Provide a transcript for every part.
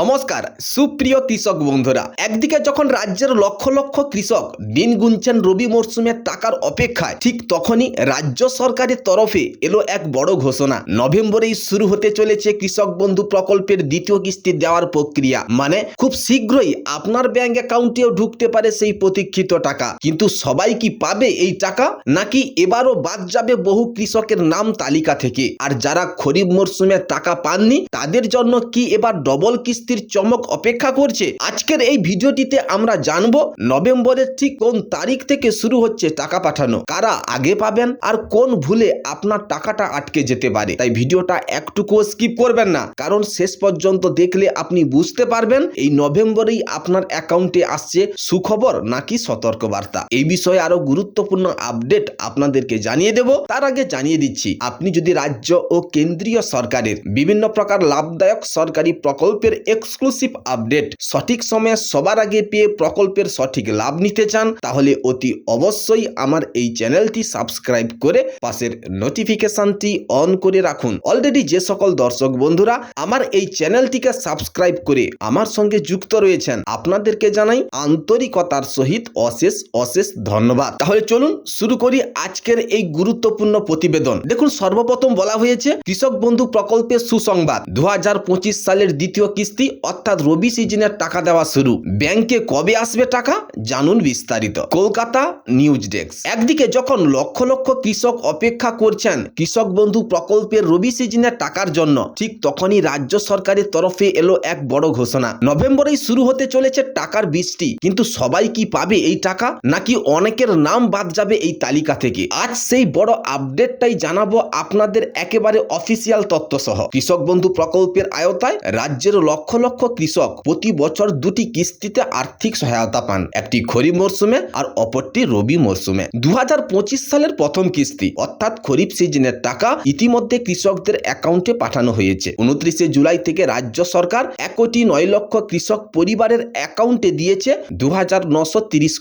নমস্কার, সুপ্রিয় কৃষক বন্ধুরা। একদিকে যখন রাজ্যের লক্ষ লক্ষ কৃষক দিন গুনছেন রবি মরশুমের টাকার অপেক্ষায়, ঠিক তখনই রাজ্য সরকারের তরফে এলো এক বড় ঘোষণা। নভেম্বরেই শুরু হতে চলেছে কৃষক বন্ধু প্রকল্পের দ্বিতীয় কিস্তি দেওয়ার প্রক্রিয়া। মানে খুব শীঘ্রই আপনার ব্যাংক অ্যাকাউন্টেও ঢুকতে পারে সেই প্রতীক্ষিত টাকা। কিন্তু সবাই কি পাবে এই টাকা? নাকি এবারও বাদ যাবে বহু কৃষকের নাম তালিকা থেকে? আর যারা খরিফ মরশুমে টাকা পাননি, তাদের জন্য কি এবার ডবল কিস্তির চমক অপেক্ষা করছে। আজকের এই ভিডিওটিতে আমরা জানব নভেম্বরের ঠিক কোন তারিখ থেকে শুরু হচ্ছে টাকা পাঠানো, কারা আগে পাবেন আর কোন ভুলে আপনার টাকাটা আটকে যেতে পারে। তাই ভিডিওটা একটুকুও স্কিপ করবেন না, কারণ শেষ পর্যন্ত দেখলে আপনি বুঝতে পারবেন এই নভেম্বরেই আপনার অ্যাকাউন্টে আসছে সুখবর নাকি সতর্কবার্তা। এই বিষয়ে আরও গুরুত্বপূর্ণ আপডেট আপনাদেরকে জানিয়ে দেব। তার আগে জানিয়ে দিচ্ছি, আপনি যদি রাজ্য ও কেন্দ্রীয় সরকারের বিভিন্ন প্রকার লাভদায়ক সরকারি প্রকল্পের এক্সক্লুসিভ আপডেট সঠিক সময়ে সবার আগে পেয়ে প্রকল্পের সঠিক লাভ নিতে চান, তাহলে অতি অবশ্যই আমার এই চ্যানেলটি সাবস্ক্রাইব করে পাশের নোটিফিকেশনটি অন করে রাখুন। অলরেডি যে সকল দর্শক বন্ধুরা আমার এই চ্যানেলটিকে সাবস্ক্রাইব করে আমার সঙ্গে যুক্ত রয়েছেন, আপনাদেরকে জানাই আন্তরিকতার সহিত অশেষ অশেষ ধন্যবাদ। তাহলে চলুন শুরু করি আজকের এই গুরুত্বপূর্ণ প্রতিবেদন। দেখুন, সর্বপ্রথম বলা হয়েছে, কৃষক বন্ধু প্রকল্পের সুসংবাদ। দু হাজার পঁচিশ সালের দ্বিতীয় কিস্তি অর্থাৎ রবি সিজনের টাকা দেওয়া শুরু। ব্যাংকে কবে আসবে টাকা? জানুন বিস্তারিত। Kolkata news desk. একদিকে যখন লক্ষ লক্ষ কৃষক অপেক্ষা করছেন কৃষক বন্ধু প্রকল্পের রবি সিজনের টাকার জন্য, ঠিক তখনই রাজ্য সরকারের তরফে এলো এক বড় ঘোষণা। নভেম্বরেই শুরু হতে চলেছে টাকার বৃষ্টি। কিন্তু সবাই কি পাবে এই টাকা? নাকি অনেকের নাম বাদ যাবে এই তালিকা থেকে? আজ সেই বড় আপডেটটাই জানাব আপনাদের একেবারে অফিসিয়াল তথ্য সহ কৃষক বন্ধু প্রকল্পের আয়তায় রাজ্যের লক্ষ লক্ষ লক্ষ কৃষক প্রতি বছর দুটি কিস্তিতে আর্থিক সহায়তা পান। একটি খরিফ মরশুমে আর অপরটি রবি মরশুমে দু সালের প্রথম কিস্তি, অর্থাৎ খরিফ সিজনের টাকা ইতিমধ্যে কৃষকদের অ্যাকাউন্টে পাঠানো হয়েছে। উনত্রিশে জুলাই থেকে রাজ্য সরকার এক কোটি নয় লক্ষ কৃষক পরিবারের অ্যাকাউন্টে দিয়েছে দু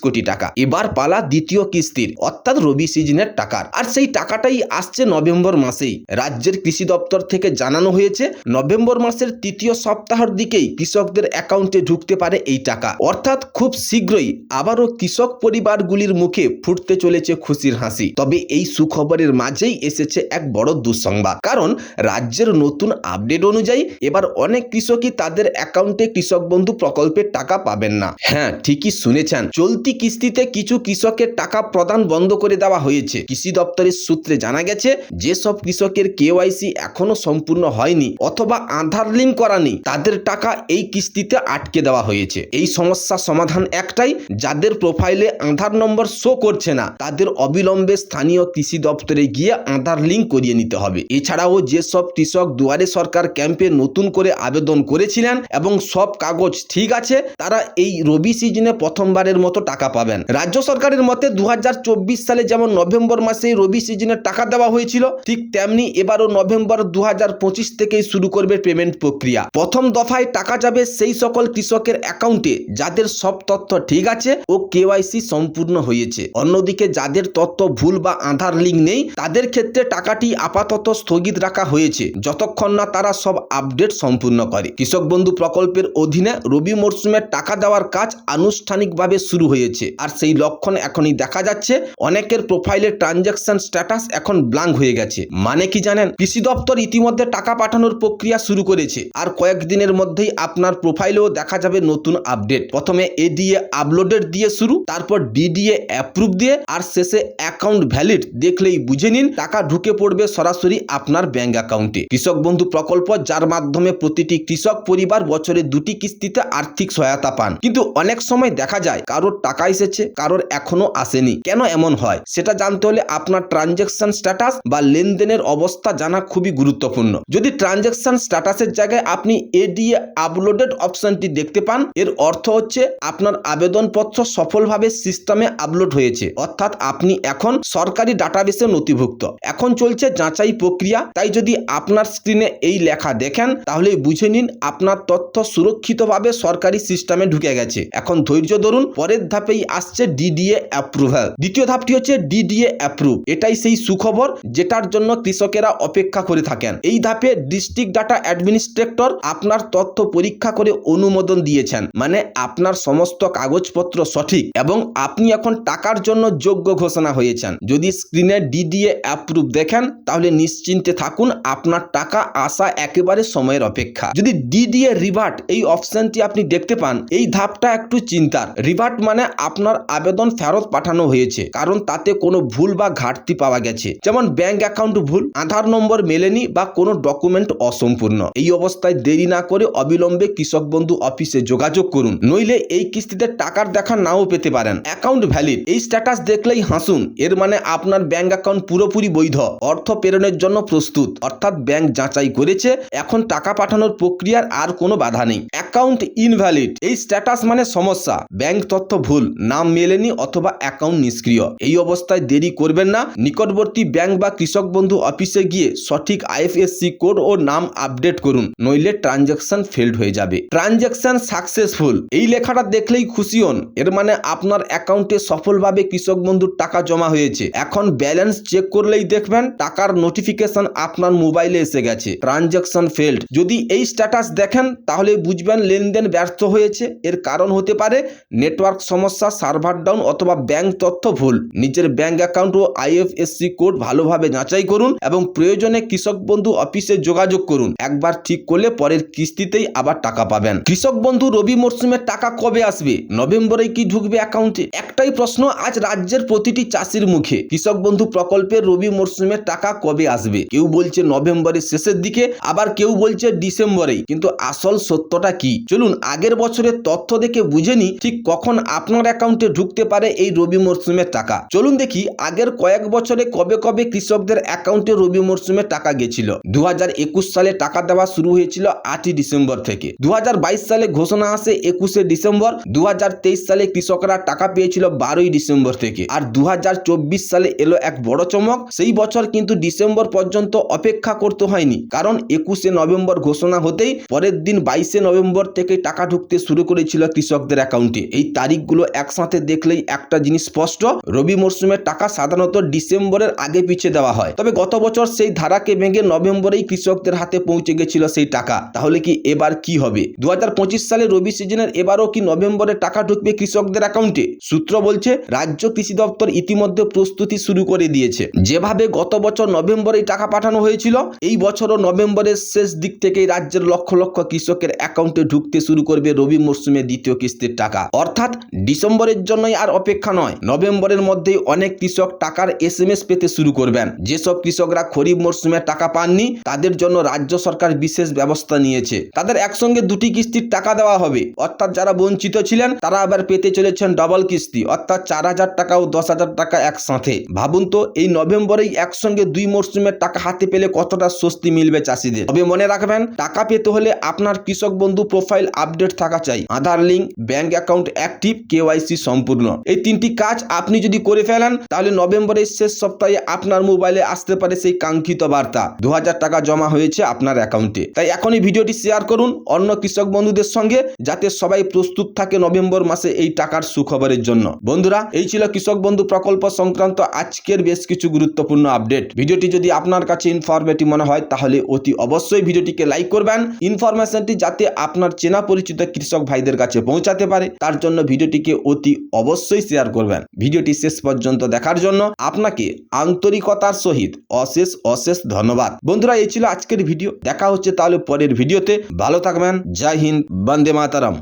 কোটি টাকা। এবার পালা দ্বিতীয় কিস্তির, অর্থাৎ রবি সিজনের টাকার। আর সেই টাকাটাই আসছে নভেম্বর মাসেই। রাজ্যের কৃষি দপ্তর থেকে জানানো হয়েছে, নভেম্বর মাসের তৃতীয় সপ্তাহের দিকেই কৃষকদের অ্যাকাউন্টে ঢুকতে পারে এই টাকা। অর্থাৎ খুব শীঘ্রই আবারও কৃষক পরিবারগুলির মুখে ফুটতে চলেছে খুশির হাসি। তবে এই সুখবরের মাঝেই এসেছে এক বড় দুঃসংবাদ। কারণ রাজ্যের নতুন আপডেট অনুযায়ী এবার অনেক কৃষকই তাদের অ্যাকাউন্টে কৃষক বন্ধু প্রকল্পের টাকা পাবেন না। হ্যাঁ ঠিকই শুনেছেন। চলতি কিস্তিতে কিছু কৃষকের টাকা প্রদান বন্ধ করে দেওয়া হয়েছে। কৃষি দপ্তরের সূত্রে জানা গেছে, যেসব কৃষকের কেওয়াইসি এখনও সম্পূর্ণ হয়নি অথবা আধার লিঙ্ক করা নেই তাদের টাকা এই কিস্তিতে আটকে দেওয়া হয়েছে। এই সমস্যা সমাধান একটাই, যাদের প্রোফাইলে আধার নম্বর শো করছে না, তাদের অবিলম্বে স্থানীয় কৃষি দপ্তরে গিয়ে আধার লিঙ্ক করিয়ে নিতে হবে। এছাড়াও যেসব কৃষক দুয়ারে সরকার ক্যাম্পে নতুন করে আবেদন করেছিলেন এবং সব কাগজ ঠিক আছে, তারা এই রবি সিজনে প্রথমবারের মতো টাকা পাবেন। রাজ্য সরকারের মতে দু হাজার চব্বিশ সালে যেমন নভেম্বর মাসে রবি সিজনে টাকা দেওয়া হয়েছিল, ঠিক তেমনি এবারও নভেম্বর দু হাজার পঁচিশ থেকেই শুরু করবে পেমেন্ট প্রক্রিয়া। প্রথম দফায় টাকা যাবে সেই সকল কৃষকের অ্যাকাউন্টে যাদের সব তথ্য ঠিক আছে ও কেওয়াইসি সম্পূর্ণ হয়েছে। অন্যদিকে যাদের তথ্য ভুল বা আধার লিঙ্ক নেই, তাদের ক্ষেত্রে টাকাটি আপাতত স্থগিত রাখা হয়েছে। যতক্ষণ না তারা সব আপডেট সম্পূর্ণ করে। কৃষক বন্ধু প্রকল্পের অধীনে রবি মরশুমের টাকা দেওয়ার কাজ আনুষ্ঠানিকভাবে শুরু হয়েছে। আর সেই লক্ষণ এখনই দেখা যাচ্ছে। অনেকের প্রোফাইলের ট্রানজ্যাকশন স্ট্যাটাস এখন ব্লাঙ্ক হয়ে গেছে। মানে কি জানেন? কৃষি দপ্তর ইতিমধ্যে টাকা পাঠানোর প্রক্রিয়া শুরু করেছে। আর কয়েকদিনের মধ্যেই আপনার প্রোফাইলেও দেখা যাবে নতুন আপডেট প্রথমে এ দিয়ে আপলোডেড দিয়ে শুরু, তারপর ডি দিয়ে অ্যাপ্রুভ দিয়ে, আর শেষে অ্যাকাউন্ট ভ্যালিড দেখলেই বুঝে নিন, টাকা ঢুকে পড়বে সরাসরি আপনার ব্যাংক অ্যাকাউন্টে কৃষক বন্ধু প্রকল্প, যার মাধ্যমে প্রতিটি কৃষক পরিবার বছরে দুটি কিস্তিতে আর্থিক সহায়তা পান। কিন্তু অনেক সময় দেখা যায়, কারোর টাকা এসেছে, কারোর এখনও আসেনি। কেন এমন হয়? সেটা জানতে হলে আপনার ট্রানজ্যাকশন স্ট্যাটাস বা লেনদেনের অবস্থা জানা খুবই গুরুত্বপূর্ণ। যদি ট্রানজ্যাকশন স্ট্যাটাসের জায়গায় আপনি এ দিয়ে আপলোডেড অপশনটি দেখতে পান। এর অর্থ হচ্ছে আপনার আবেদনপত্র সফলভাবে সিস্টেমে আপলোড হয়েছে। অর্থাৎ আপনি এখন সরকারি ডাটাবেসে নথিভুক্ত। এখন চলছে যাচাই প্রক্রিয়া। তাই যদি আপনার স্ক্রিনে এই লেখা দেখেন, তাহলে বুঝে নিন আপনার তথ্য সুরক্ষিতভাবে সরকারি সিস্টেমে ঢুকে গেছে। এখন ধৈর্য ধরুন, পরের ধাপেই আসছে ডিডিএ অ্যাপ্রুভাল। দ্বিতীয় ধাপটি হচ্ছে ডিডিএ অ্যাপ্রুভ। এটাই সেই সুখবর যেটার জন্য কৃষকেরা অপেক্ষা করে থাকেন। এই ধাপে ডিস্ট্রিক্ট ডাটা অ্যাডমিনিস্ট্রেটর আপনার তথ্য তথ্য পরীক্ষা করে অনুমোদন দিয়েছেন। মানে আপনার সমস্ত কাগজপত্র সঠিক এবং আপনি এখন টাকার জন্য যোগ্য ঘোষণা হয়েছেন। যদি স্ক্রিনে ডিডিএ অ্যাপ্রুভ দেখেন, তাহলে নিশ্চিন্তে থাকুন, আপনার টাকা আসা একেবারে সময়ের অপেক্ষা। যদি ডিডিএ রিভার্ট এই অপশনটি আপনি দেখতে পান, এই ধাপটা একটু চিন্তার। রিভার্ট মানে আপনার আবেদন ফেরত পাঠানো হয়েছে, কারণ তাতে কোনো ভুল বা ঘাটতি পাওয়া গেছে। যেমন ব্যাংক অ্যাকাউন্ট ভুল, আধার নম্বর মেলেনি বা কোনো ডকুমেন্ট অসম্পূর্ণ। এই অবস্থায় দেরি না করে অবিলম্বে কৃষক বন্ধু অফিসে যোগাযোগ করুন, নইলে এই কিস্তিতে টাকার দেখা নাও পেতে পারেন। Account valid. এই স্ট্যাটাস দেখলেই হাসুন। এর মানে আপনার ব্যাংক অ্যাকাউন্ট পুরোপুরি বৈধ। অর্থ প্রেরণের জন্য প্রস্তুত। অর্থাৎ ব্যাংক যাচাই করেছে, এখন টাকা পাঠানোর প্রক্রিয়ার আর কোনো বাধা নেই। Account invalid. এই স্ট্যাটাস মানে সমস্যা। ব্যাংক তথ্য ভুল। নাম মেলেনি অথবা অ্যাকাউন্ট নিষ্ক্রিয়। এই অবস্থায় দেরি করবেন না। নিকটবর্তী ব্যাংক বা কৃষক বন্ধু অফিসে গিয়ে সঠিক আইএফএসসি কোড ও নাম আপডেট করুন, নইলে ট্রানজ্যাকশন ফেল্ড হয়ে যাবে। ট্রানজ্যাকশন সাকসেসফুল এই লেখাটা দেখলেই খুশি হন। এর মানে আপনার অ্যাকাউন্টে সফলভাবে কৃষক বন্ধুর টাকা জমা হয়েছে। এখন ব্যালেন্স চেক করলেই দেখবেন টাকার নোটিফিকেশন আপনার মোবাইলে এসে গেছে। ট্রানজ্যাকশন ফেল্ড যদি এই স্ট্যাটাস দেখেন, তাহলে বুঝবেন লেনদেন ব্যর্থ হয়েছে। এর কারণ হতে পারে নেটওয়ার্ক সমস্যা সার্ভার ডাউন অথবা ব্যাংক তথ্য ভুল। নিজের ব্যাংক অ্যাকাউন্ট ও আইএফএসসি কোড ভালোভাবে যাচাই করুন এবং প্রয়োজনে কৃষক বন্ধু অফিসে যোগাযোগ করুন। একবার ঠিক করলে পরের কিস্তিতেই আবার টাকা পাবেন। কৃষক বন্ধু, রবি মরশুমের টাকা কবে আসবে? নভেম্বরে কি ঢুকবে অ্যাকাউন্টে? একটাই প্রশ্ন, আজ রাজ্যের প্রতিটি চাষির মুখে। কৃষক বন্ধু প্রকল্পের রবি মরশুমের টাকা কবে আসবে? কেউ বলছে নভেম্বরের শেষের দিকে, আবার কেউ বলছে ডিসেম্বরেই। কিন্তু আসল সত্যটা কি? চলুন, আগের বছরের তথ্য দেখে বুঝে নি ঠিক কখন আপনার অ্যাকাউন্টে ঢুকতে পারে এই রবি মরশুমের টাকা? চলুন দেখি, আগের কয়েক বছরে কবে কবে কৃষকদের অ্যাকাউন্টে রবি মরশুমে টাকা গেছিল? দু হাজার একুশ সালে টাকা দেওয়া শুরু হয়েছিল আটই ডিসেম্বর। থেকে। দু হাজার বাইশ সালে ঘোষণা আসে একুশে ডিসেম্বর দু হাজার তেইশ সালে কৃষকরা টাকা পেয়েছিল বারোই ডিসেম্বর থেকে। আর দু হাজার চব্বিশ সালে এলো এক বড় চমক, সেই বছর কিন্তু ডিসেম্বর পর্যন্ত অপেক্ষা করতে হয়নি। কারণ একুশে নভেম্বর ঘোষণা হতেই পরের দিন বাইশে নভেম্বর থেকে টাকা ঢুকতে শুরু করেছিল কৃষকদের অ্যাকাউন্টে। এই তারিখগুলো একসাথে দেখলেই একটা জিনিস স্পষ্ট, রবি মরশুমের টাকা সাধারণত ডিসেম্বরের আগে পিছিয়ে দেওয়া হয়। তবে গত বছর সেই ধারাকে ভেঙে নভেম্বরেই কৃষকদের হাতে পৌঁছে গেছিল সেই টাকা। তাহলে কি এবার কি হবে? দু হাজার পঁচিশ সালে রবি সিজনের এবারও কি নভেম্বরে টাকা ঢুকবে কৃষকদের অ্যাকাউন্টে? সূত্র বলছে, রাজ্য কৃষি দপ্তর ইতিমধ্যে প্রস্তুতি শুরু করে দিয়েছে। যেভাবে গত বছর নভেম্বরেই টাকা পাঠানো হয়েছিল, এই বছরও নভেম্বরের শেষ দিক থেকেই রাজ্যের লক্ষ লক্ষ কৃষকের অ্যাকাউন্টে ঢুকতে শুরু করবে রবি মরশুমে দ্বিতীয় কিস্তির টাকা। অর্থাৎ ডিসেম্বরের জন্যই আর অপেক্ষা নয়, নভেম্বরের মধ্যেই অনেক কৃষক টাকার এস পেতে শুরু করবেন। যেসব কৃষকরা খরিফ মরশুমে টাকা পাননি, তাদের জন্য রাজ্য সরকার বিশেষ ব্যবস্থা নিয়েছে। তাদের একসঙ্গে দুটি কিস্তির টাকা দেওয়া হবে। অর্থাৎ যারা বঞ্চিত ছিলেন, তারা আবার পেতে চলেছেন ডবল কিস্তি, অর্থাৎ চার হাজার টাকা ও দশ হাজার টাকা একসাথে। ভাবুন তো, এই নভেম্বরেই একসঙ্গে দুই মরশুমের টাকা হাতে পেলে কতটা স্বস্তি মিলবে চাষিদের? তবে মনে রাখবেন, টাকা পেতে হলে আপনার কৃষক বন্ধু প্রোফাইল আপডেট থাকা চাই। Aadhaar link bank account active KYC সম্পূর্ণ। এই তিনটি কাজ আপনি যদি করে ফেলেন, তাহলে নভেম্বরের শেষ সপ্তাহে আপনার মোবাইলে আসতে পারে সেই কাঙ্ক্ষিত বার্তা। দু হাজার টাকা জমা হয়েছে আপনার অ্যাকাউন্টে তাই এখনই ভিডিওটি শেয়ার করুন। অন্য কৃষক বন্ধুদের সঙ্গে যাতে সবাই প্রস্তুত থাকে নভেম্বর মাসে এই টাকার সুখবরের জন্য। বন্ধুরা, এই ছিল কৃষক বন্ধু প্রকল্প সংক্রান্ত আজকের বেশ কিছু গুরুত্বপূর্ণ আপডেট। ভিডিওটি যদি আপনার কাছে ইনফরমেটিভ মনে হয়, তাহলে অতি অবশ্যই ভিডিওটিকে লাইক করবেন। ইনফরমেশনটি যাতে আপনার চেনা পরিচিত কৃষক ভাইদের কাছে পৌঁছাতে পারে, তার জন্য ভিডিওটিকে অতি অবশ্যই শেয়ার করবেন। ভিডিওটি শেষ পর্যন্ত দেখার জন্য আপনাকে আন্তরিকতার সহিত অশেষ অশেষ ধন্যবাদ। বন্ধুরা, এই ছিল আজকের ভিডিও। দেখা হচ্ছে তাহলে পরের ভিডিওতে। ভালো থাকবেন। জয় হিন্দ বন্দে মাতারাম।